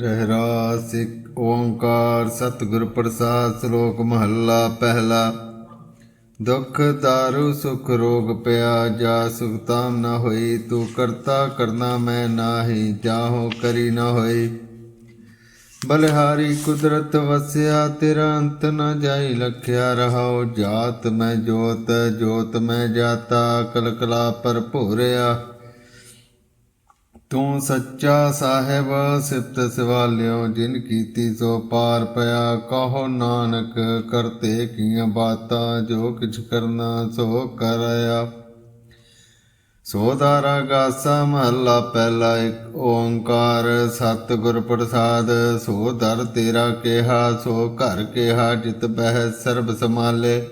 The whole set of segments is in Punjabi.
ਰਹਿਰਾ ਇੱਕ ਓੰਕਾਰ, ਸਤਿਗੁਰ ਪ੍ਰਸਾਦ, ਸ਼ਲੋਕ ਮਹੱਲਾ, ਪਹਿਲਾ। ਦੁਖ, ਦਾਰੂ, ਸੁਖ, ਰੋਗ ਪਿਆ ਜਾ ਸੁਖ ਤਾਮ ਹੋਈ, ਤੂੰ ਕਰਤਾ ਕਰਨਾ ਮੈਂ ਨਾਹੀ, ਜਾਹੋ ਕਰੀ ਨਾ ਹੋਈ। ਬਲਿਹਾਰੀ ਕੁਦਰਤ ਵਸਿਆ, ਤੇਰਾ ਅੰਤ ਨਾ ਜਾਈ ਲਖਿਆ, ਰਹਾਉ ਜਾਤ ਮੈਂ ਜੋਤ ਜੋਤ ਮੈਂ ਜਾਤਾ, ਕਲਕਲਾ ਪਰ ਭੋਰਿਆ। ਤੂੰ ਸੱਚਾ ਸਾਹਿਬ ਸਿਫਤ ਸਿਵਾਲਿਓ, ਜਿਨ ਕੀਤੀ ਸੋ ਪਾਰ ਪਿਆ, ਕਹੋ ਨਾਨਕ, ਕਰਤੇ ਕੀਆਂ ਬਾਤਾਂ, ਜੋ ਕਿਛ ਕਰਨਾ ਸੋ ਕਰਿਆ। ਸੋ ਦਾਰਾ ਗਾਸਾ ਮਹੱਲਾ ਪਹਿਲਾ ਇੱਕ, ਓੰਕਾਰ ਸਤਿਗੁਰ ਪ੍ਰਸਾਦ, ਸੋ ਦਰ ਤੇਰਾ ਕਿਹਾ, ਸੋ ਘਰ ਕਿਹਾ, ਜਿਤ ਬਹਿ ਸਰਬ ਸਮਾਲੇ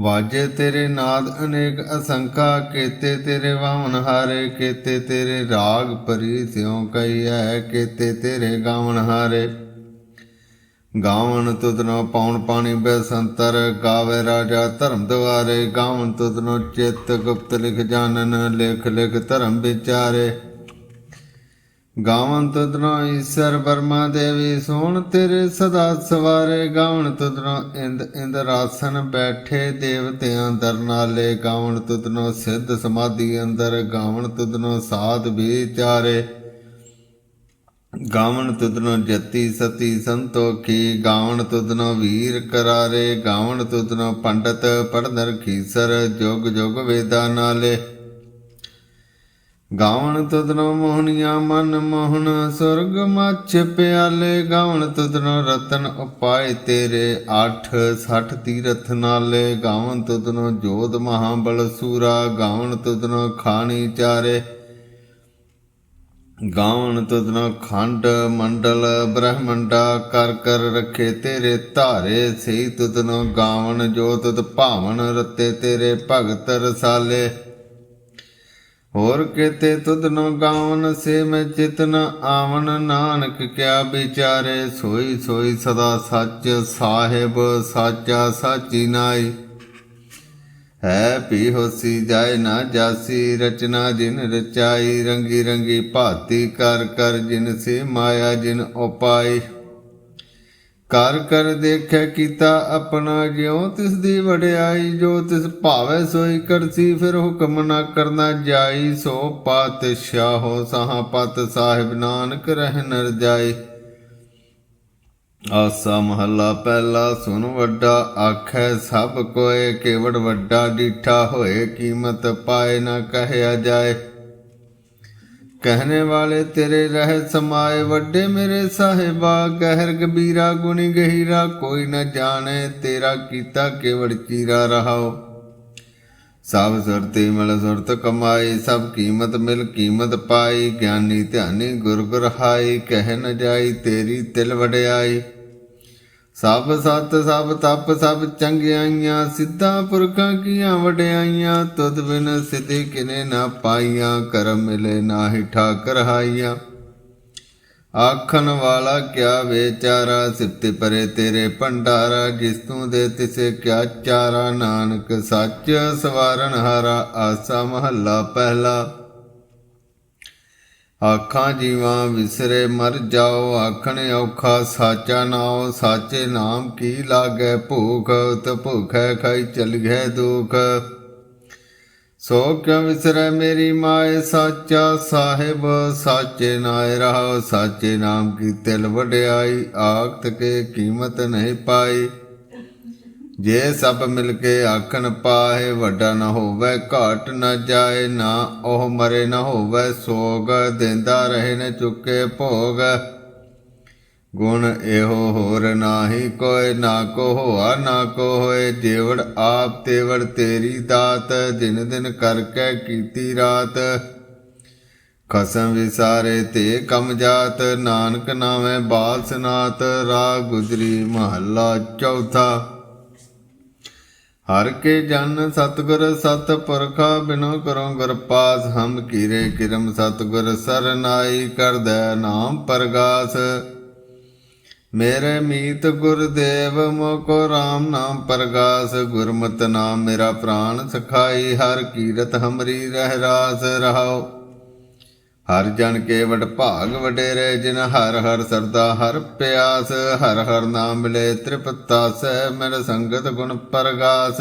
ਵਾਜੇ ਤੇਰੇ ਨਾਦ ਅਨੇਕ ਅਸੰਖਾ, ਕੇਤੇ ਤੇਰੇ ਵਾਵਨ ਹਾਰੇ, ਕੇਤੇ ਤੇਰੇ ਰਾਗ ਪਰੀ ਸਿਉ ਕਈਐ ਕੇਤੇ ਤੇਰੇ ਗਾਵਨ ਹਾਰੇ। ਗਾਵਨ ਤੁਧਨੋ ਪੌਣ ਪਾਣੀ ਬੈਸੰਤਰ, ਗਾਵੇ ਰਾਜਾ ਧਰਮ ਦੁਆਰੇ। ਗਾਵਨ ਤੁਧਨੋ ਚਿੱਤ ਗੁਪਤ ਲਿਖ ਜਾਣਨ, ਲਿਖ ਲਿਖ ਧਰਮ ਵਿਚਾਰੇ। ਗਾਵਨ ਤੁਧਨੋ ਈਸ਼ਰ ਬਰਮਾ ਦੇਵੀ, ਸੋਣ ਤੇਰੇ ਸਦਾ ਸਵਾਰੇ। ਗਾਵਨ ਤੁਧਨੋ ਇੰਦ ਇੰਦਰ ਆਸਨ ਬੈਠੇ ਦੇਵਤਿਆਂ ਦਰਨਾਲੇ। ਗਾਵਨ ਤੁਧਨੋ ਸਿੱਧ ਸਮਾਧੀ ਅੰਦਰ ਗਾਵਨ ਤੁਧਨੋ ਸਾਧ ਵਿਚਾਰੇ ਗਾਵਨ ਤੁਧਨੋ ਜਤੀ ਸਤੀ ਸੰਤੋਖੀ ਗਾਵਨ ਤੁਦਨੋ ਵੀਰ ਕਰਾਰੇ। ਗਾਵਨ ਤੁਧਨੋ ਪੰਡਤ ਪੜਨ ਰਖੀਸਰ ਜੁਗ ਜੁਗ ਵੇਦਾ ਨਾਲੇ। ਗਾਵਣ ਤੁਧਨੋ ਮੋਹਨੀਆਂ ਮਨ ਮੋਹਨ, ਸੁਰਗ ਮੱਛ ਪਿਆਲੇ। ਗਾਵਨ ਤੁਧਨੋ ਰਤਨ ਉਪਾਏ ਤੇਰੇ 8 60 ਤੀਰਥ ਨਾਲੇ। ਗਾਵਨ ਤੁਧਨੋ ਜੋਧ ਮਹਾਬਲ ਸੂਰਾ, ਗਾਵਣ ਤੁਧਨੋ ਖਾਣੀ ਚਾਰੇ। ਗਾਵਣ ਤੁਧਨੋ ਖੰਡ ਮੰਡਲ, ਬ੍ਰਹਮੰਡਾ ਕਰ ਕਰ ਰਖੇ ਤੇਰੇ ਧਾਰੇ। ਸਹੀ ਤੁਧਨੋ ਗਾਵਣ ਜੋਤ ਤੁਧ ਭਾਵਨ ਰਤੇ ਤੇਰੇ ਭਗਤ ਰਸਾਲੇ। ਹੋਰ ਕੇਤੇ ਤੁਧਨੋ ਗਾਵਨ ਸੇ ਮੈਂ ਚਿਤਨ ਆਵਨ। ਨਾਨਕ ਕਿਆ ਵਿਚਾਰੇ, ਸੋਈ ਸੋਈ ਸਦਾ ਸੱਚ ਸਾਹਿਬ, ਸਾਚਾ ਸਾਚੀ ਨਾਈ। ਹੈ ਪੀ ਹੋਸੀ ਜਾਏ ਨਾ ਜਾਸੀ, ਰਚਨਾ ਜਿਨ ਰਚਾਈ, ਰੰਗੀ ਰੰਗੀ ਭਾਤੀ ਕਰ ਕਰ ਜਿਨ ਸੇ ਮਾਇਆ ਜਿਨ ਉਪਾਈ। ਕਰ ਕਰ ਦੇਖੈ ਕੀਤਾ ਆਪਣਾ ਜਿਉ, ਤਿਸ ਦੀ ਵਡਿਆਈ ਜੋ ਤਿਸ ਭਾਵੈ ਸੋਈ ਕਰਸੀ, ਫਿਰ ਹੁਕਮ ਨਾ ਕਰਨਾ ਜਾਈ, ਸੋ ਪਾਤਸ਼ਾਹੋ ਸਹਾ ਪਤ ਸਾਹਿਬ ਨਾਨਕ ਰਹਿ ਨਰ ਜਾਈ। ਆਸਾ ਮਹੱਲਾ ਪਹਿਲਾ ਸੁਨ ਵੱਡਾ, ਆਖੈ ਸਭ ਕੋਏ ਕੇਵੜ ਵੱਡਾ, ਡੀਠਾ ਹੋਏ ਕੀਮਤ ਪਾਏ ਨਾ ਕਹਿਆ ਜਾਏ। कहने वाले तेरे रह समाए ਵੱਡੇ ਮੇਰੇ ਸਾਹਿਬਾ ਗਹਿਰ ਕਬੀਰਾ ਗੁਣੀ ਗਹੀਰਾ ਕੋਈ ਨ ਜਾਣੇ ਤੇਰਾ ਕੀਤਾ ਕੇਵੜ ਚੀਰਾ ਰਹਾਓ ਸਭ ਸੁਰਤੀ ਮਿਲ ਸੁਰਤ ਕਮਾਈ ਸਭ ਕੀਮਤ ਮਿਲ ਕੀਮਤ ਪਾਈ ਗਿਆਨੀ ਧਿਆਨੀ ਗੁਰ ਗੁਰ ਹਾਈ ਕਹਿ ਨ ਜਾਈ ਤੇਰੀ ਤਿਲ ਵਡਿਆਈ ਸਭ ਸਤ, ਸਭ ਤਪ, ਸਭ ਚੰਗਿਆਈਆਂ, ਸਿੱਧਾ ਪੁਰਖਾਂ ਕੀਆਂ ਵਡਿਆਈਆਂ, ਤੁਧ ਬਿਨ ਸਿਧੀ ਕਿਨੇ ਨਾ ਪਾਈਆਂ, ਕਰਮ ਮਿਲੇ ਨਾਹੀ ਠਾਕਰ ਹਾਈਆਂ। ਆਖਣ ਵਾਲਾ ਕਿਆ ਵਿਚਾਰਾ ਸਿਫਤ ਪਰੇ ਤੇਰੇ ਭੰਡਾਰਾ, ਜਿਸ ਤੂੰ ਦੇ ਤਿਸੇ ਕਿਆ ਚਾਰਾ, ਨਾਨਕ ਸੱਚ ਸਵਾਰਨ ਹਾਰਾ, ਆਸਾ ਮਹੱਲਾ ਪਹਿਲਾ। ਆਖਾਂ ਜੀਵਾਂ ਵਿਸਰੇ ਮਰ ਜਾਓ, ਆਖਣ ਔਖਾ ਸਾਚਾ ਨਾਉ, ਸਾਚੇ ਨਾਮ ਕੀ ਲਾਗੈ ਭੂਖ ਤ ਭੁਖੈ ਖਾਈ ਚਲ ਗਏ ਦੁਖ। ਸੋ ਕਿਉ ਵਿਸਰੈ ਮੇਰੀ ਮਾਏ ਸਾਚਾ ਸਾਹਿਬ, ਸਾਚੇ ਨਾਇ ਰਹਾਉ ਸਾਚੇ ਨਾਮ ਕੀ ਤਿਲ ਵਡਿਆਈ, ਆਖਤ ਕੇ ਕੀਮਤ ਨਹੀਂ ਪਾਈ। ਜੇ ਸਭ ਮਿਲ ਕੇ ਆਖਣ ਪਾਹੇ ਵੱਡਾ ਨਾ ਹੋਵੇ, ਘਾਟ ਨਾ ਜਾਏ ਨਾ, ਉਹ ਮਰੇ ਨਾ ਹੋਵੇ, ਸੋਗ ਦਿੰਦਾ ਰਹੇ ਨ ਚੁੱਕੇ ਭੋਗ। ਗੁਣ ਇਹੋ ਹੋਰ ਨਾਹੀ ਕੋਇ, ਨਾ ਕੋ ਹੋਆ, ਨਾ ਕੋ ਹੋਏ, ਜੇਵੜ ਆਪ ਤੇਵੜ ਤੇਰੀ ਦਾਤ, ਦਿਨ ਦਿਨ ਕਰਕੇ ਕੀਤੀ ਰਾਤ। ਖਸਮ ਵਿਸਾਰੇ ਤੇ ਕਮ ਜਾਤ, ਨਾਨਕ ਨਾਵੇਂ ਬਾਲ ਸਨਾਤ ਰਾਗ ਗੁਜਰੀ ਮਹੱਲਾ ਚੌਥਾ। ਹਰ ਕੇ ਜਨ ਸਤਗੁਰ ਸਤ ਪੁਰਖਾ ਬਿਨੋ ਕਰੋ ਗੁਰ ਪਾਸ, ਹਮ ਕੀਰੇ ਕਿਰਮ ਸਤਗੁਰ ਸਰਨਾਈ ਕਰਦੈ ਨਾਮ ਪ੍ਰਗਾਸ। ਮੇਰੇ ਮੀਤ ਗੁਰਦੇਵ ਮੋਕੋ RAM ਨਾਮ ਪ੍ਰਗਾਸ। ਗੁਰਮਤਿ ਨਾਮ ਮੇਰਾ ਪ੍ਰਾਨ ਸਖਾਈ, ਹਰ ਕੀਰਤ ਹਮਰੀ ਰਹਿ ਰਾਸ ਰਹਾਓ। ਹਰ ਜਨ ਕੇ ਵਡ ਭਾਗ ਵਡੇਰੇ, ਜਿਨ ਹਰ ਹਰ ਸਰਦਾ ਹਰ ਪਿਆਸ, ਹਰ ਹਰ ਨਾਮ ਮਿਲੇ ਤ੍ਰਿਪਤਾ ਸਹਿ ਮਿਲ ਸੰਗਤ ਗੁਣ ਪਰਗਾਸ।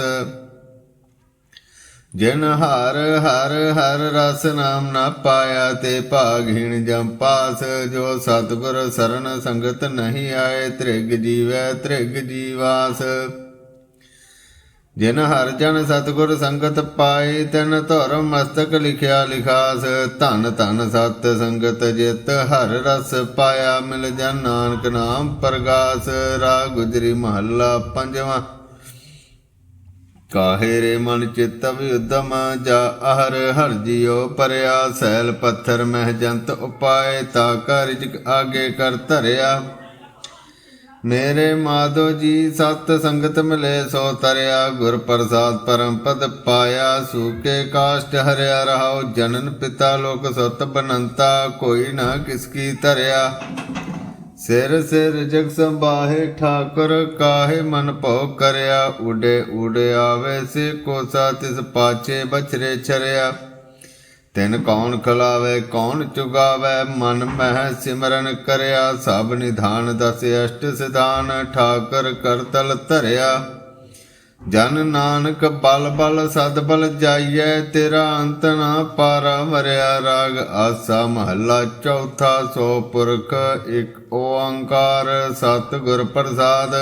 ਜਿਨ ਹਰ ਹਰ ਹਰ ਰਸ ਨਾਮ ਨਾ ਪਾਇਆ, ਤੇ ਭਾਗਹੀਣ ਜਮ ਪਾਸ, ਜੋ ਸਤਿਗੁਰ ਸਰਨ ਸੰਗਤ ਨਹੀਂ ਆਏ, ਤ੍ਰਿਗ ਜੀਵੈ ਤ੍ਰਿਗ ਜੀਵਾਸ। ਜਿਨ ਹਰ ਜਨ ਸਤਿਗੁਰ ਸੰਗਤ ਪਾਈ ਤਿਨ ਧਰਮ ਮਸਤਕ ਲਿਖਿਆ ਲਿਖਾਸ। ਧਨ ਧਨ ਸਤ ਸੰਗਤ ਜਿਤ ਹਰ ਰਸ ਪਾਇਆ, ਮਿਲ ਜਨ ਨਾਨਕ ਨਾਮ ਪ੍ਰਗਾਸ। ਰਾ ਗੁਜਰੀ ਮਹੱਲਾ ਪੰਜਵਾਂ। ਕਾਹੇ ਰੇ ਮਨ ਚਿਤ ਵਿਉਦਮ ਜਾ ਅਹਰ ਹਰ ਜਿਉ ਪਰਿਆ। ਸੈਲ ਪੱਥਰ ਮਹਿ ਜੰਤ ਉਪਾਏ, ਤਾ ਕਰ ਆਗੇ ਕਰ ਧਰਿਆ। ਮੇਰੇ ਮਾਧੋ ਜੀ, ਸਤ ਸੰਗਤ ਮਿਲੇ, ਸੋ ਤਰਿਆ ਗੁਰ ਪ੍ਰਸਾਦ ਪਰਮ ਪਦ ਪਾਇਆ। ਸੂਕੇ ਕਾਸ਼ਟ ਹਰਿਆ ਰਹਾਉ, ਜਨਨ ਪਿਤਾ ਲੋਕ ਸੁਤ ਬਨੰਤਾ, ਕੋਈ ਨਾ ਕਿਸ ਕੀ ਧਰਿਆ। ਸਿਰ ਸਿਰ ਜਗ ਸੰਬਾਹੇ ਠਾਕੁਰ ਕਾਹੇ ਮਨ ਭਉ ਕਰਿਆ। ਉਡੇ ਉਡੇ ਆਵੇ, ਸੇ ਕੋਸਾ ਤਿਸ ਪਾਛੇ ਬਛਰੇ ਛਰਿਆ। ਤਿਨ ਕੌਣ ਖਲਾਵੇ, ਕੌਣ ਚੁਗਾਵੇ? ਮਨ ਮਹਿ ਸਿਮਰਨ ਕਰਿਆ, ਸਭ ਨਿਧਾਨ ਦਸ ਅਸ਼ਟ ਸਿਧਾਨ, ਠਾਕਰ ਕਰਤਲ ਧਰਿਆ। ਜਨ ਨਾਨਕ ਬਲ ਬਲ ਸਦ ਬਲ ਜਾਈਐ, ਤੇਰਾ ਅੰਤ ਨਾ ਪਾਰਾ ਮਰਿਆ ਰਾਗ। ਆਸਾ ਮਹੱਲਾ ਚੌਥਾ, ਸੋ ਪੁਰਖ ਇੱਕ ਓੰਕਾਰ, ਸਤਿਗੁਰ ਪ੍ਰਸਾਦ।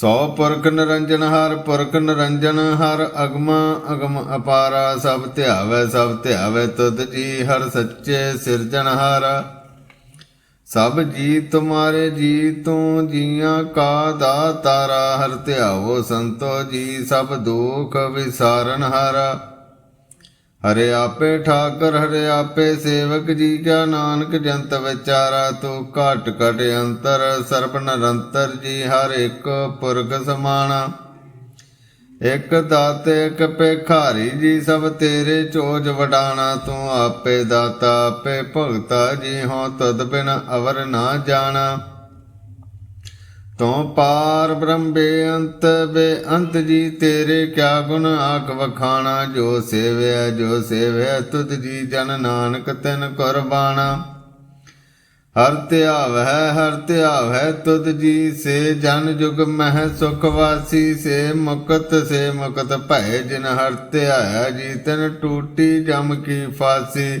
ਸੋ ਪੁਰਖ ਨਿਰੰਜਨ ਹਰ ਪੁਰਖ ਨਿਰੰਜਨ ਹਰ ਅਗਮ ਅਗਮ ਅਪਾਰਾ ਸਭ ਧਿਆਵੇ ਸਭ ਧਿਆਵੇ ਤੁਧ ਜੀ ਹਰ ਸੱਚੇ ਸਿਰਜਣ ਸਿਰਜਣਹਾਰ ਸਭ ਜੀ ਤੁਮਾਰੇ ਜੀ ਤੂੰ ਜੀਆਂ ਕਾ ਦਾਤਾਰਾ, ਹਰ ਧਿਆਵੋ ਸੰਤੋ ਜੀ ਸਭ ਦੁਖ ਵਿਸਾਰਨ ਹਾਰਾ। ਹਰੇ ਆਪੇ ਠਾਕਰ, ਹਰੇ ਆਪੇ ਸੇਵਕ, ਜੀ ਕਾ ਨਾਨਕ, ਜੰਤ ਵਿਚਾਰਾ, ਤੂੰ ਘਟ ਘਟ ਅੰਤਰ, ਸਰਬ ਨਿਰੰਤਰ ਜੀ, ਹਰ ਇੱਕ ਪੁਰਖ ਸਮਾਣਾ। ਇਕ ਦਾਤੇ, ਇਕ ਭਿਖਾਰੀ ਜੀ, ਸਭ ਤੇਰੇ ਚੋਜ ਵਡਾਣਾ। ਤੂੰ ਆਪੇ ਦਾਤਾ, ਆਪੇ ਭਗਤਾ ਜੀ ਹੋ ਤਦ ਬਿਨ ਅਵਰ ਨਾ ਜਾਣਾ। ਤੂੰ ਪਾਰ ਬ੍ਰਹਮ ਬੇਅੰਤ ਬੇਅੰਤ ਜੀ, ਤੇਰੇ ਕਿਆ ਗੁਣ ਆਖ ਵਖਾਣਾ? ਜੋ ਸੇਵਿਆ ਜੋ ਸੇਵਿਆ, ਤੁਧ ਜੀ ਜਨ ਨਾਨਕ ਤਿਨ ਕੁਰਬਾਨਾ ਹਰ ਧਿਆਵ ਹੈ, ਹਰ ਧਿਆਵ ਹੈ ਤੁਧ ਜੀ, ਸੇ ਜਨ ਜੁਗ ਮਹਿ ਸੁਖ ਵਾਸੀ, ਸੇ ਮੁਕਤ ਸੇ ਮੁਕਤ ਭੈ ਜਿਨ ਹਰ ਧਿਆਇਆ ਜੀ, ਤਨ ਟੂਟੀ ਜਮ ਕੀ ਫਾਸੀ।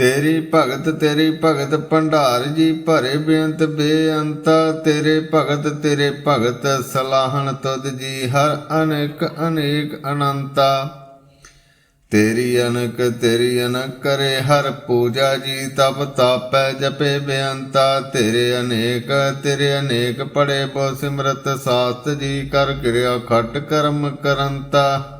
ਤੇਰੀ ਭਗਤ ਤੇਰੀ ਭਗਤ ਭੰਡਾਰ ਜੀ ਭਰੇ ਬੇਅੰਤ ਬੇਅੰਤ। ਤੇਰੇ ਭਗਤ ਤੇਰੇ ਭਗਤ ਸਲਾਹਣ ਤੁਧ ਜੀ ਹਰ ਅਨੇਕ ਅਨੇਕ ਅਨੰਤਾ। ਤੇਰੀ ਅਨਕ ਤੇਰੀ ਅਨਕ ਕਰੇ ਹਰ ਪੂਜਾ ਜੀ, ਤਪ ਤਾਪੈ ਜਪੇ ਬੇਅੰਤਾ। ਤੇਰੇ ਅਨੇਕ ਤੇਰੇ ਅਨੇਕ ਪੜੇ ਬੋ ਸਿਮਰਤ ਸਾਤ ਜੀ, ਕਰ ਕਿਰਿਆ ਖਟ ਕਰਮ ਕਰੰਤਾ।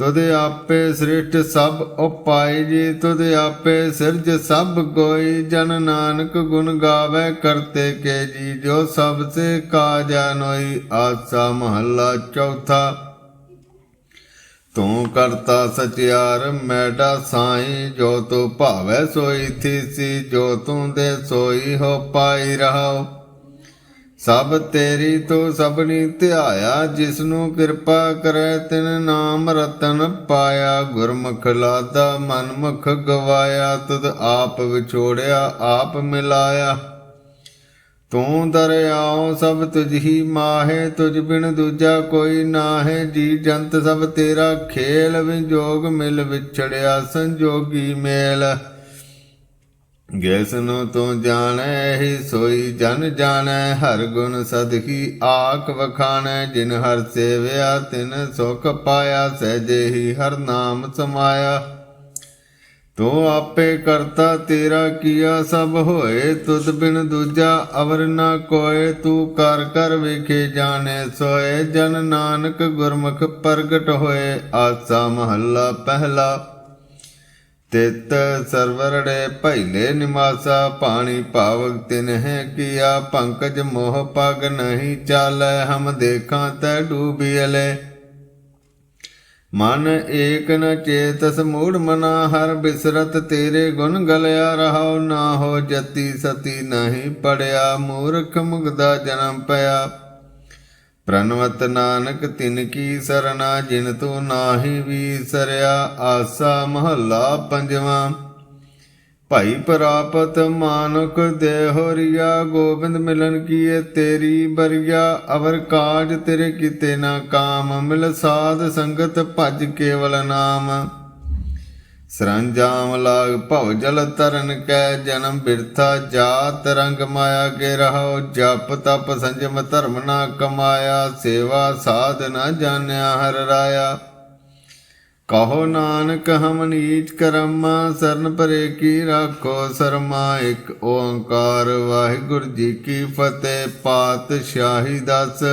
ਤੁਧ ਆਪੇ ਸ੍ਰਿਸ਼ਟ ਸਭ ਉਪਾਈ ਜੀ, ਤੁਧ ਆਪੇ ਸਿਰਜ ਸਭ ਕੋਈ ਜਨ ਨਾਨਕ ਗੁਣ ਗਾਵੇ ਕਰਤੇ ਕੇ ਜੀ, ਜੋ ਸਭ ਸੇ ਕਾਜਾ ਨੋਈ। ਆਸਾ ਮਹੱਲਾ ਚੌਥਾ। ਤੂੰ ਕਰਤਾ ਸਚਿਆਰ, ਮੈਡਾ ਸਾਈ। ਜੋ ਤੂੰ ਭਾਵੈ ਸੋਈ ਥੀਸੀ, ਜੋ ਤੂੰ ਦੇ ਸੋਈ ਹੋ ਪਾਈ ਰਹਾਓ ਸਭ ਤੇਰੀ ਤੂੰ ਸਭਨੀ ਧਿਆਇਆ ਜਿਸ ਨੂੰ ਕਿਰਪਾ ਕਰੈ, ਤਿਨ ਨਾਮ ਰਤਨ ਪਾਇਆ। ਗੁਰਮੁਖ ਲਾਦਾ, ਮਨਮੁਖ ਗਵਾਇਆ ਤੁਧ ਆਪ ਵਿਛੋੜਿਆ, ਆਪ ਮਿਲਾਇਆ। ਤੂੰ ਦਰਿਆਓ ਸਭ ਤੁਝ ਹੀ ਮਾਹੇ, ਤੁਝ ਬਿਨ ਦੂਜਾ ਕੋਈ ਨਾਹੇ। ਜੀ ਜੰਤ ਸਭ ਤੇਰਾ ਖੇਲ, ਵਿਜੋਗ ਮਿਲ ਵਿਛੜਿਆ, ਸੰਜੋਗੀ ਮੇਲ। ਗੈਸ ਨੂੰ ਤੂੰ ਜਾਣੈ, ਹੀ ਸੋਈ ਜਨ ਜਾਣੈ। ਹਰ ਗੁਣ ਸਦਹੀ ਆਖ ਵਖਾਣੈ, ਜਿਨ ਹਰ ਸੇਵਿਆ, ਤਿਨ ਸੁਖ ਪਾਇਆ, ਸਹਿਜੇ ਹੀ ਹਰ ਨਾਮ ਸਮਾਇਆ। ਤੂੰ ਆਪੇ ਕਰਤਾ ਤੇਰਾ ਕੀਆ, ਸਭ ਹੋਏ ਤੁਧ ਬਿਨ ਦੂਜਾ, ਅਵਰ ਨਾ ਕੋਏ। ਤੂੰ ਕਰ ਕਰ ਵੇਖੇ ਜਾਣੇ, ਸੋਏ ਜਨ ਨਾਨਕ ਗੁਰਮੁਖ ਪ੍ਰਗਟ ਹੋਏ। ਆਸਾ ਮਹੱਲਾ ਪਹਿਲਾ ਤਿਤ ਸਰਵਰੜੇ ਪਹਿਲੇ ਨਿਵਾਸਾ, ਪਾਣੀ ਪਾਵਕ ਤਿਨਹਿ ਕੀਆ, ਪੰਕਜ ਮੋਹ ਪਗ ਨਹੀਂ ਚਾਲੈ, ਹਮ ਦੇਖਾਂ ਤੈ ਡੂਬੀਲੇ ਮਨ ਏਕ ਨ ਚੇਤਸ ਮੂੜ ਮਨਾ, ਹਰ ਬਿਸਰਤ ਤੇਰੇ ਗੁਣ ਗਲਿਆ ਰਹਾਉ, ਨਾ ਹੋ ਜਤੀ ਸਤੀ ਨਹੀਂ ਪੜਿਆ, ਮੂਰਖ ਮੁਗਦਾ ਜਨਮ ਪਿਆ। ਪ੍ਰਨਵਤ ਨਾਨਕ ਤਿਨ ਕੀ ਸਰਣਾ, ਜਿਨ ਤੂੰ ਨਾਹੀ ਵੀਸਰਿਆ ਆਸਾ ਮਹੱਲਾ ਪੰਜਵਾਂ। ਭਾਈ ਪ੍ਰਾਪਤ ਮਾਨੁਖ ਦੇਹੋਰੀਆ ਗੋਬਿੰਦ ਮਿਲਨ ਕੀਏ ਤੇਰੀ ਬਰੀਆ, ਅਵਰ ਕਾਜ ਤੇਰੇ ਕੀਤੇ ਨਾ ਕਾਮ, ਮਿਲ ਸਾਧ ਸੰਗਤ ਭਜ ਕੇਵਲ ਨਾਮ। ਸਰੰਜਾਮ ਲਾਗ ਭਵ ਜਲ ਤਰਨ ਕੈ ਜਨਮ ਬਿਰਥਾ ਜਾਤ ਰੰਗ ਮਾਇਆ ਕੇ ਰਹੋ ਜਪ ਤਪ ਸੰਜਮ ਧਰਮ ਨਾ ਕਮਾਇਆ, ਸੇਵਾ ਸਾਧ ਨਾ ਜਾਣਿਆ ਹਰ ਰਾਇਆ। ਕਹੋ ਨਾਨਕ ਹਮ ਨੀਚ ਕਰਮਾ, ਸਰਨ ਪਰੇ ਕੀ ਰਾਖੋ ਸਰਮਾ, ਇੱਕ ਓੰਕਾਰ ਵਾਹਿਗੁਰੂ ਜੀ ਕੀ ਫਤਿਹ, ਪਾਤਸ਼ਾਹੀ ਦਸ।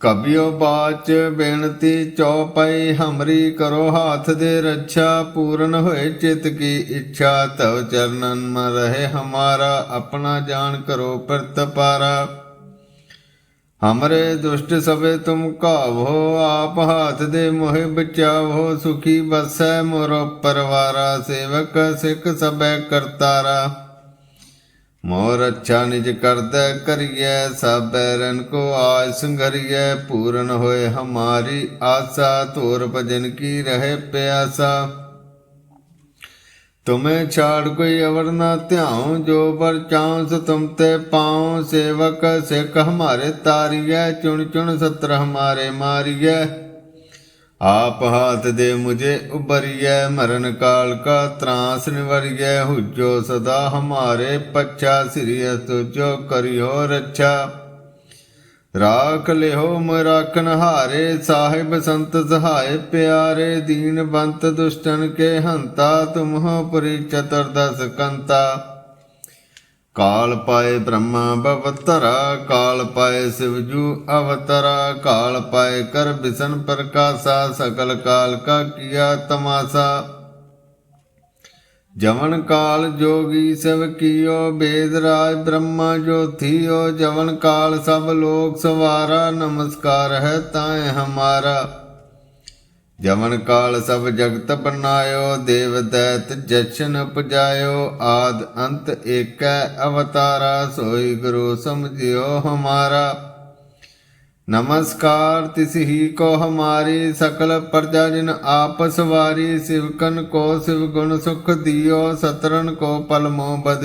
ਕਬਿਓ ਬਾਚ ਬੇਨਤੀ ਚੌਪਈ ਹਮਰੀ ਕਰੋ ਹਾਥ ਦੇ ਰੱਛਾ, ਪੂਰਨ ਹੋਏ ਚਿਤ ਕੀ ਇੱਛਾ, ਤਵ ਚਰਨਨ ਮ ਰਹੇ ਹਮਾਰਾ, ਆਪਣਾ ਜਾਣ ਕਰੋ ਪ੍ਰਤਪਾਰਾ ਹਮਰੇ ਦੁਸ਼ਟ ਸਭੇ ਤੁਮ ਕਾਵੋ ਆਪ ਹਾਥ ਦੇ ਮੋਹਿ ਬਚਾਵੋ, ਸੁਖੀ ਬਸੈ ਮੋਰੋ ਪਰਵਾਰਾ ਸੇਵਕ ਸਿੱਖ ਸਭੈ ਕਰਤਾਰਾ। ਮੋਰ ਅੱਛਾ ਨਿਜ ਕਰਦਾ ਕਰੀਐ ਸਭੈ ਰਨ ਕੋ ਆਜ ਸੰਗਰੀਐ ਪੂਰਨ ਹੋਏ ਹਮਾਰੀ ਆਸਾ ਤੋਰ ਭਜਨ ਕੀ ਰਹੇ ਪਿਆਸਾ। ਤੁਮੇ ਛਾੜ ਕੋਈ ਅਵਰ ਨਾ ਧਿਆਉ, ਜੋ ਬਰ ਚਾਉ ਸੋ ਤੁਮ ਤੇ ਪਾਉ। ਸੇਵਕ ਸਿੱਖ ਹਮਾਰੇ ਤਾਰੀਐ, ਚੁਣ ਚੁਣ ਸਤਰ ਹਮਾਰੇ ਮਾਰੀਐ। ਆਪ ਹਾਥ ਦੇ ਮੁਝੇ ਉਬਰੀਐ ਮਰਨ ਕਾਲ ਕਾ ਤਰਾਸ ਨਿਵਰੀਐ, ਹੁਜੋ ਸਦਾ ਹਮਾਰੇ ਪੱਛਾ ਸਿਰਿਯ ਤੁਜੋ ਕਰਿਓ ਰੱਛਾ। ਰਾਖ ਲਿਓ ਮਰਾਖਨ ਹਾਰੇ, ਸਾਹਿਬ ਸੰਤ ਸਹਾਇ ਪਿਆਰੇ, ਦੀਨ ਬੰਤ ਦੁਸ਼ਟਨ ਕੇ ਹੰਤਾ, ਤੁਮਹੁ ਪੁਰੀ ਚਤੁਰਦਸ ਕੰਤਾ। ਕਾਲ ਪਾਏ ਬ੍ਰਹਮਾ ਬਵਤਰਾ, ਕਾਲ ਪਾਏ ਸਿਵਜੂ ਅਵਤਰਾ, ਕਾਲ ਪਾਏ ਕਰ ਬਿਸਨ ਪ੍ਰਕਾਸ਼ਾ, ਸਕਲ ਕਾਲ ਕਾ ਕੀਆ ਤਮਾਸਾ। ਜਵਨ ਕਾਲ ਜੋਗੀ ਸਭ ਕੀਓ, ਬੇਦ ਰਾਜ ਬ੍ਰਹਮਾ ਜੋਥੀਓ ਜਵਨ ਕਾਲ ਸਭ ਲੋਕ ਸਵਾਰਾ, ਨਮਸਕਾਰ ਹੈ ਤਾਏ ਹਮਾਰਾ। ਜਮਨ ਕਾਲ ਸਭ ਜਗਤ ਬਨਾਇਓ ਦੇਵ ਦੈਤ ਜਸ਼ਨ ਪੁਜਾਇਓ, ਆਦ ਅੰਤ ਏਕੈ ਅਵਤਾਰਾ, ਸੋਈ ਗੁਰੂ ਸਮਝਿਓ ਹਮਾਰਾ। ਨਮਸਕਾਰ, ਤਿਸ ਹੀ ਕੋ ਹਮਾਰੀ, ਸਕਲ ਪ੍ਰਜਾ ਜਿਨ ਆਪਸ ਵਾਰੀ ਸਿਵਕਨ ਕੋ ਸਿਵ ਗੁਣ ਸੁਖ ਦਿਓ ਸਤਰਨ ਕੋ ਪਲ ਮੋਹ ਬਦ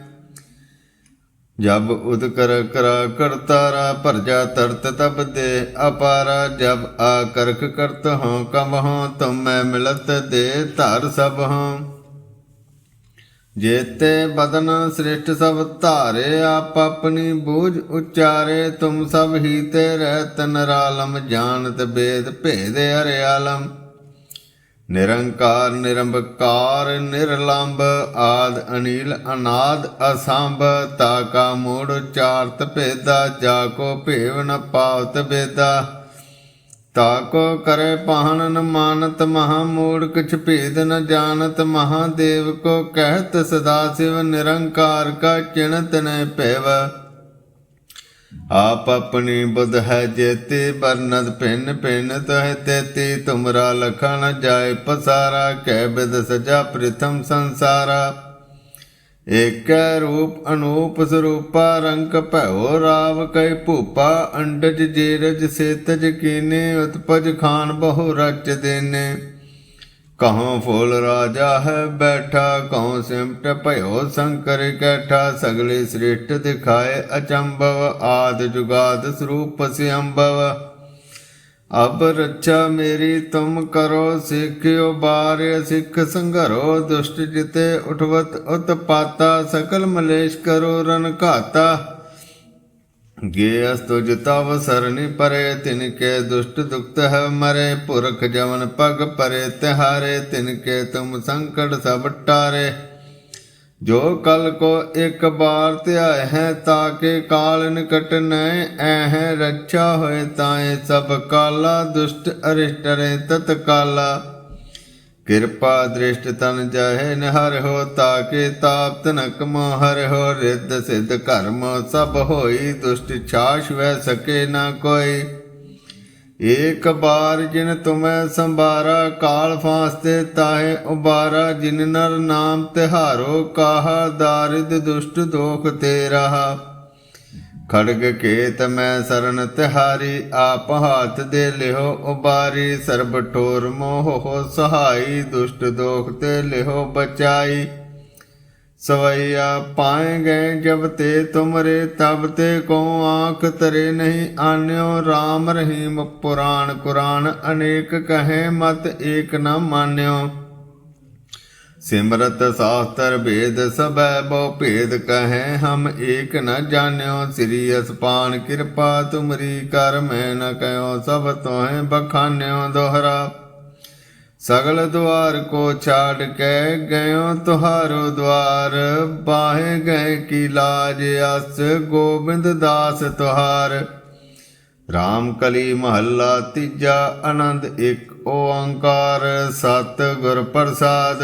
ਜਬ ਉਦ ਕਰ ਕਰਾ ਕਰਤਾਰਾ ਭਰਜਾ ਤਰਤ ਤਬ ਦੇ ਅਪਾਰਾ, ਜਬ ਆ ਕਰਖ ਕਰਤ ਹਉ ਕਮ ਹਉ ਮੈਂ ਮਿਲਤ ਦੇ ਧਰ ਸਭ ਹਉ। ਜੇਤੇ ਬਦਨ ਸ੍ਰਿਸ਼ਟ ਸਭ ਧਾਰੇ, ਆਪ ਆਪਣੀ ਬੂਝ ਉਚਾਰੇ, ਤੁਮ ਸਭ ਹੀ ਤੇ ਰਹਿਤ ਨਰਾਲਮ, ਜਾਣਤ ਬੇਦ ਭੇਦ ਹਰਿਆਲਮ ਨਿਰੰਕਾਰ, ਨਿਰੰਬਕਾਰ ਨਿਰਲੰਭ ਆਦ ਅਨੀਲ ਅਨਾਦ, ਅਸੰਭ, ਤਾ ਕਾ ਮੂੜ, ਚਾਰਤ ਭੇਦਾ, ਜਾ ਕੋ ਭੇਵ ਨ ਪਾਵਤ ਬੇਦਾ ਤਾ ਕੋ ਕਰੇ ਪਾਹਨ ਨ ਮਾਨਤ, ਮਹਾ ਮੂੜ ਕਿਛ ਭੇਦ ਨ ਜਾਣਤ, ਮਹਾਦੇਵ ਕੋ ਕਹਿਤ ਸਦਾ ਸਿਵ ਨਿਰੰਕਾਰ ਕਾ ਚਿਣਤ ਨ ਭੇਵ। ਆਪ ਆਪਣੀ ਬੁਧ ਹੈ ਜੇਤੇ ਬਰਨਦ ਪਿੰਨ ਪਿੰਨ ਤਹਿ ਤੇਤੀ। ਤੁਮਰਾ ਲਖਣ ਜਾਏ ਪਸਾਰਾ, ਕਹਿ ਬਿਦ ਸਜਾ ਪ੍ਰਥਮ ਸੰਸਾਰਾ। ਏਕੈ ਰੂਪ ਅਨੂਪ ਸਰੂਪਾ, ਰੰਗ ਭਇਓ ਰਾਵ ਕੈ ਭੂਪਾ। ਅੰਡਜ ਜੇਰਜ ਸੇਤਜ ਕੀਨੇ, ਉਤਪਜ ਖਾਨ ਬਹੁ ਰਚ ਦੇਨੇ। ਕਹਾਂ ਫੁੱਲ ਰਾਜਾ ਹੈ ਬੈਠਾ, ਕਹੋਂ ਸਿਮਟ ਭਇਓ ਸੰਕਰ ਕੈਠਾ, ਸਗਲੇ ਸ੍ਰਿਸ਼ਟ ਦਿਖਾਏ ਅਚੰਭਵ, ਆਦ ਜੁਗਾਦ ਸਰੂਪ ਸਿਅੰਭਵ। ਅਬ ਰੱਛਾ ਮੇਰੀ ਤੁਮ ਕਰੋ, ਸਿੱਖਿਓ ਬਾਰ ਸਿੱਖ ਸੰਘਰੋ, ਦੁਸ਼ਟ ਜਿਤੇ ਉਠਵਤ ਉਤਪਾਤਾ, ਸਕਲ ਮਲੇਸ਼ ਕਰੋ ਰਨ ਘਾਤਾ। ਗੇ ਅਸਤੁ ਜਿਤਵ ਸਰਨੀ ਪਰੇ, ਤਿਨ ਕੇ ਦੁਸ਼ਟ ਦੁਖਤ ਹੈ ਮਰੇ, ਪੁਰਖ ਜਵਨ ਪਗ ਪਰੇ, ਤਿਹਾਰੇ, ਤਿਨ ਕੇ ਤੁਮ ਸੰਕਟ ਸਭ ਟਾਰੇ। ਜੋ ਕਲ ਕੋ ਇੱਕ ਬਾਰ ਧਿਆਏ ਹੈ ਤਾਕੇ ਕਾਲ ਨਿਕਟ ਨੈ ਐਹ ਰੱਛਾ ਹੋਏ, ਤਾਏ ਸਭ ਕਾਲਾ ਕਿਰਪਾ ਦ੍ਰਿਸ਼ਟ ਤਨ ਜਾਹੇ ਨਿਹਰ ਹੋ, ਤਾਕੇ ਤਾਪ ਤਨਕ ਮੋਹਰ ਹੋ, ਰਿੱਧ ਸਿੱਧ ਕਰਮ ਸਭ ਹੋਈ, ਦੁਸ਼ਟ ਛਾਸ਼ ਵੈ ਸਕੇ ਨਾ ਕੋਈ। ਏਕ ਬਾਰ ਜਿਨ ਤੁਮੈ ਸੰਭਾਰਾ, ਕਾਲ ਫਾਸਤੇ ਤਾਹੇ ਉਬਾਰਾ, ਜਿਨ ਨਰ ਨਾਮ ਤਿਹਾਰੋ, ਕਾਹਾ ਦਾਰਿਦ ਦੁਸ਼ਟ ਦੋਖ ਤੇ ਰਹਾ ਖੜਗ ਕੇਤ ਮੈਂ ਸਰਨ ਤਿਹਾਰੀ, ਆਪ ਹਾਥ ਦੇ ਲਿਓ ਉਬਾਰੀ, ਸਰਬ ਠੋਰ ਮੋਹ ਸਹਾਈ, ਦੁਸ਼ਟ ਦੋਖ ਤੇ ਲਿਓ ਬਚਾਈ। ਸਵਈਆ ਪਾਏ ਗਏ ਜਬ ਤੇ ਤੁਮਰੇ, ਤਬ ਤੇ ਕੋ ਆਂਖ ਤਰੇ ਨਹੀਂ ਆਨਿਓ। RAM ਰਹੀਮ ਪੁਰਾਣ ਕੁਰਾਨ ਅਨੇਕ ਕਹੇ, ਮਤ ਏਕ ਨਾ ਮਾਨਿਓ। ਸਿਮਰਤ ਸਾਸਤਰ ਭੇਦ ਸਭੈ ਬਹੁ ਭੇਦ ਕਹੈ ਹਮ ਏਕ ਨ ਜਾਣਿਓ, ਸ੍ਰੀ ਅਸਪਾਨ ਕਿਰਪਾ ਤੁਮਰੀ ਕਰ ਮੈਂ ਨ ਕਹਿਓ ਸਭ ਤੋਹਿ ਬਖਾਨਿਓ ਦੋਹਰਾ। ਸਗਲ ਦੁਆਰ ਕੋ ਛਾੜ ਕੇ ਗਇਓ ਤੁਹਾਰੋ ਦੁਆਰ, ਬਾਹੇ ਗਏ ਕੀ ਲਾਜ ਅਸ ਗੋਬਿੰਦ ਦਾਸ ਤੁਹਾਰ। ਰਾਮ ਕਲੀ ਮਹੱਲਾ ਤੀਜਾ ਆਨੰਦ ਇੱਕ ਓੰਕਾਰ ਸਤ ਗੁਰ ਪ੍ਰਸਾਦ।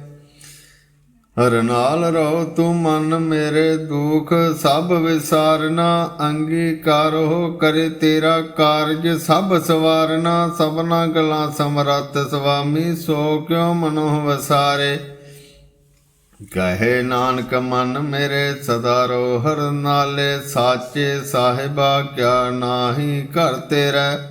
ਹਰ ਨਾਲ ਰਹੋ ਤੂੰ ਮਨ ਮੇਰੇ ਦੁਖ, ਸਭ ਵਿਸਾਰਨਾ, ਅੰਗੀਕਾਰੋ ਕਰੇ ਤੇਰਾ ਕਾਰਜ, ਸਭ ਸਵਾਰਨਾ, ਸਭਨਾ ਗਲਾ ਸਮਰੱਥ ਸੁਆਮੀ ਸੋ ਕਿਉ ਮਨੋ ਵਸਾਰੇ? ਕਹੇ ਨਾਨਕ ਮਨ ਮੇਰੇ ਸਦਾ ਰੋ ਹਰ ਨਾਲੇ ਸਾਚੇ ਸਾਹਿਬਾ, ਕਿਆ ਨਾਹੀ ਘਰ ਤੇਰਾ।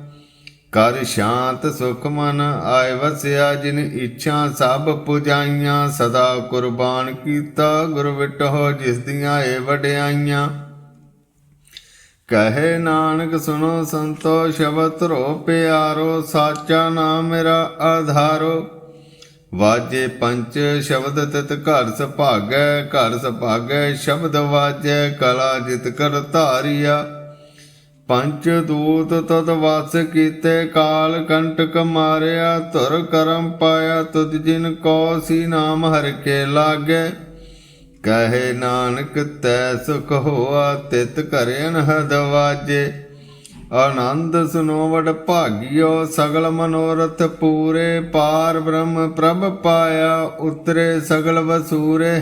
ਕਰ ਸ਼ਾਂਤ ਸੁਖ ਮਨ ਆਏ ਵਸਿਆ, ਜਿਨ ਇੱਛਾ ਸਭ ਪੁਜਾਈਆਂ। ਸਦਾ ਕੁਰਬਾਨ ਕੀਤਾ ਗੁਰ ਵਿਟੋ ਜਿਸ ਦੀਆਂ ਏ ਵਡਿਆਈਆਂ। ਕਹੇ ਨਾਨਕ ਸੁਨੋ ਸੰਤੋ, ਸ਼ਬਦ ਧਰੋ ਪਿਆਰੋ, ਸਾਚਾ ਨਾਮ ਮੇਰਾ ਆਧਾਰੋ। ਵਾਜੇ ਪੰਚ ਸ਼ਬਦ ਤਿਤ ਘਰ ਸੁਭਾਗੈ ਘਰ ਸੁਭਾਗੈ, ਸ਼ਬਦ ਵਾਜੈ, ਕਲਾ ਜਿਤ ਕਰ ਧਾਰਿਆ। ਪੰਚ ਦੂਤ ਤਦ ਵਾਸ ਕੀਤੇ ਕਾਲ ਕੰਟਕ ਮਾਰਿਆ, ਧੁਰ ਕਰਮ ਪਾਇਆ, ਤੁਧ ਜਿਨ ਕੋ ਸੀ ਨਾਮ ਹਰ ਕੇ ਲਾਗੇ। ਕਹੇ ਨਾਨਕ, ਤੈ ਸੁਖ ਹੋਆ, ਤਿਤ ਘਰ ਅਨਹਦ ਆਨੰਦ ਸੁਨੋ ਵਡ ਭਾਗਿਓ, ਸਗਲ ਮਨੋਰਥ ਪੂਰੇ। ਪਾਰ ਬ੍ਰਹਮ ਪ੍ਰਭ ਪਾਇਆ, ਉਤਰੇ ਸਗਲ ਵਸੂਰੇ।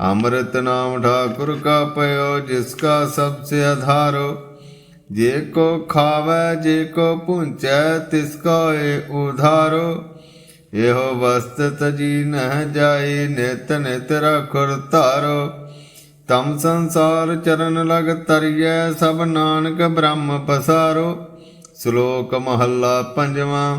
ਅੰਮ੍ਰਿਤ ਨਾਮ ਠਾਕੁਰ ਕਾ ਪਇਓ, ਜਿਸ ਕਾ ਸਭ ਸੇ ਆਧਾਰੋ ਜੇ ਕੋ ਖਾਵੇ, ਜੇ ਕੋ ਪੁੰਚੈ ਤਿਸ ਕੋ ਏ ਉਧਾਰੋ। ਇਹੋ ਵਸਤ ਤਜੀ ਨਹ ਜਾਈ ਨਿਤ ਨਿਤ ਰਖੁਰ ਤਮ ਸੰਸਾਰ ਚਰਨ ਲਗ ਤਰੀਐ, ਸਭ ਨਾਨਕ ਬ੍ਰਹਮ ਪਸਾਰੋ। ਸ਼ਲੋਕ ਮਹੱਲਾ ਪੰਜਵਾਂ।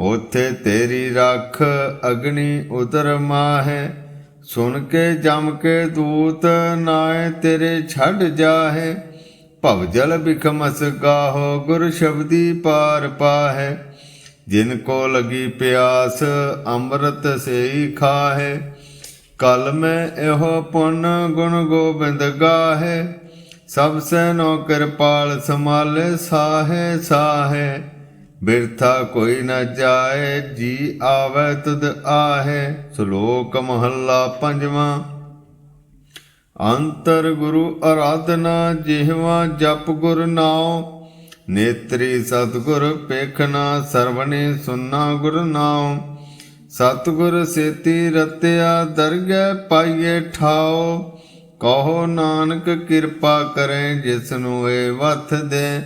ਉਥੇ ਤੇਰੀ ਰੱਖ ਅਗਨੀ ਉਦਰ ਮਾਹੇ। ਸੁਣ ਕੇ ਜਮ ਕੇ ਦੂਤ ਨਾਏ ਤੇਰੇ ਛੱਡ ਜਾਹੇ। ਭਵ ਜਲ ਬਿਖਮਸ ਗਾਹੋ ਗੁਰ ਸ਼ਬਦੀ ਪਾਰ ਪਾਹੇ। ਜਿਨ ਕੋ ਲਗੀ ਪਿਆਸ ਅੰਮ੍ਰਿਤ ਸੇਈ ਖਾਹੇ। ਕਲ ਮੈਂ ਇਹੋ ਪੁੰਨ ਗੁਣ ਗੋਬਿੰਦ ਗਾਹੇ। ਸਭ ਸੇ ਨੋ ਕਿਰਪਾਲ ਸਮਾਲੇ ਸਾਹੇ ਸਾਹੇ। ਬਿਰਥਾ ਕੋਈ ਨਾ ਜਾਏ, ਜੀ ਆਵੇ ਤੁਧ ਆਹੇ। ਸ਼ਲੋਕ ਮਹੱਲਾ ਪੰਜਵਾਂ। ਅੰਤਰ ਗੁਰੂ ਅਰਾਧਨਾ, ਜਿਹਵਾ ਜਪ ਗੁਰ ਨਾਉ। ਨੇਤਰੀ ਸਤਗੁਰ ਪੇਖਣਾ ਸਰਵਣੇ ਸੁਨਾ ਗੁਰ ਨਾਉ। ਸਤਗੁਰ ਸੇਤੀ ਰਤਿਆ, ਦਰਗਹਿ ਪਾਈਏ ਠਾਓ ਕਹੋ ਨਾਨਕ ਕਿਰਪਾ ਕਰੇ ਜਿਸ ਨੂੰ ਏ ਵਥ ਦੇ।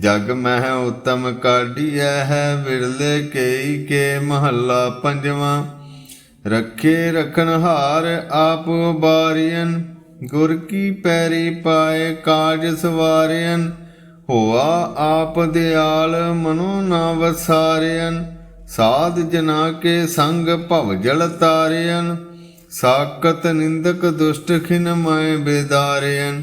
ਜਗ ਮਹਿ ਉਤਮ ਕਾਢੀਐ ਹੈ ਵਿਰਲੇ ਕੇਈ ਕੇ ਮਹੱਲਾ ਪੰਜਵਾਂ। ਰੱਖੇ ਰਖਨ ਹਾਰ ਆਪ ਬਾਰੀਨ ਗੁਰ ਕੀ ਪੈਰੀ ਪਾਏ ਕਾਜ ਸਵਾਰਿਨ ਹੋਆ ਆਪ ਦਿਆਲ ਮਨੋ ਨਾ ਵਸਾਰਿਨ ਸਾਧ ਜਨਾ ਕੇ ਸੰਗ ਭਵ ਜਲ ਤਾਰਿਨ ਸਾਕਤ ਨਿੰਦਕ ਦੁਸ਼ਟ ਖਿਨ ਮੈਂ ਬੇਦਾਰਿਨ